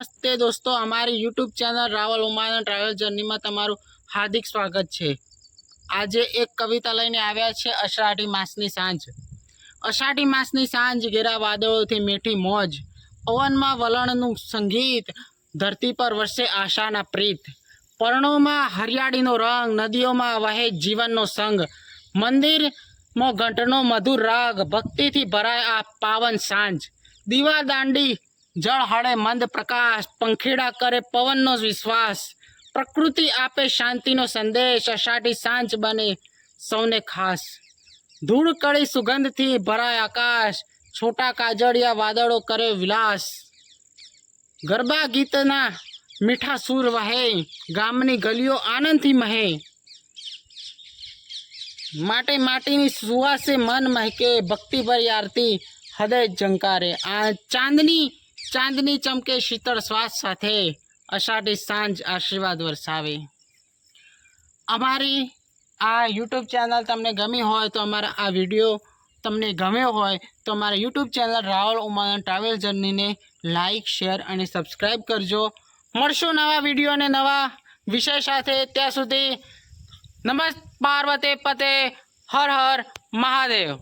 નમસ્તે દોસ્તો, અમારી YouTube channel Raval Uman travel જર્નીમાં તમારું હાર્દિક સ્વાગત છે. આજે એક કવિતા લઈને આવ્યા છે, અષાઢી માસની સાંજ. અષાઢી માસની સાંજ, ઘેરા વાદળોથી મીઠી મોજ, પવનમાં વલણનું સંગીત, ધરતી પર વરસે આશાના પ્રીત. પર્ણોમાં હરિયાળીનો રંગ, નદીઓમાં વહે જીવનનો સંગ. મંદિરમાં ઘંટનો મધુર રાગ, ભક્તિથી ભરાય આ પાવન સાંજ. દીવા દાંડી જળ હળે મંદ પ્રકાશ, પંખીડા કરે પવનનો વિશ્વાસ. પ્રકૃતિ આપે શાંતિનો સંદેશ, અષાઢી સાંજ બને સૌને ખાસ. ધૂળ કળી સુગંધથી ભરાય આકાશ, છોટા કાજળિયા વાદળો કરે વિલાસ. ગરબા ગીતના મીઠા સૂર વહે, ગામની ગલીઓ આનંદથી મહે. માટે માટીની સુવાસે મન મહેકે, ભક્તિભરી આરતી હૃદય ઝંકારે. આ ચાંદની ચાંદની ચમકે શીતળ શ્વાસ સાથે અષાઢી સાંજ આશીર્વાદ વરસાવે. અમારી આ યુટ્યુબ ચેનલ તમને ગમી હોય તો અમારા આ વીડિયો તમને ગમ્યો હોય તો અમારા YouTube channel Rahul Uman travel જર્નીને like, share અને સબસ્ક્રાઈબ કરજો. મળશું નવા વીડિયો અને નવા વિષય સાથે. ત્યાં સુધી નમસ્ત પાર્વતી, પતે, હર હર, મહાદેવ.